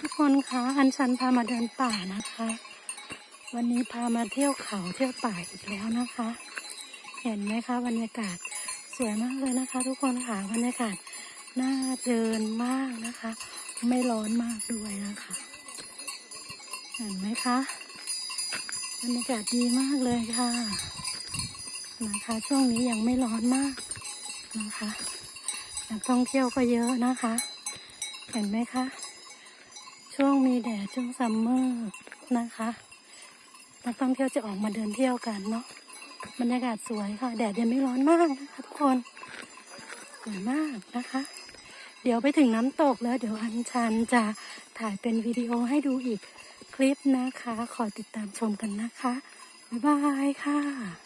ทุกคนคะอันชันพามาเดินป่านะคะ วันนี้พามาเที่ยวเขาเที่ยวป่าอีกแล้วนะคะ เห็นไหมคะบรรยากาศสวยมากเลยนะคะ ทุกคนค่ะบรรยากาศน่าเดินมากนะคะ ไม่ร้อนมากด้วยนะคะ เห็นไหมคะบรรยากาศดีมากเลยค่ะนะคะ ช่วงนี้ยังไม่ร้อนมากนะคะนักท่องเที่ยวก็เยอะนะคะ เห็นไหมคะ ช่วงมีแดดช่วงซัมเมอร์นะคะนักท่องเที่ยวจะออกมาเดินเที่ยวกันเนาะบรรยากาศสวยค่ะ แดดยังไม่ร้อนมากนะคะทุกคนสวยมากนะคะ เดี๋ยวไปถึงน้ำตกแล้ว เดี๋ยวอัญชันจะถ่ายเป็นวิดีโอให้ดูอีกคลิปนะคะ ขอติดตามชมกันนะคะ บ๊ายบายค่ะ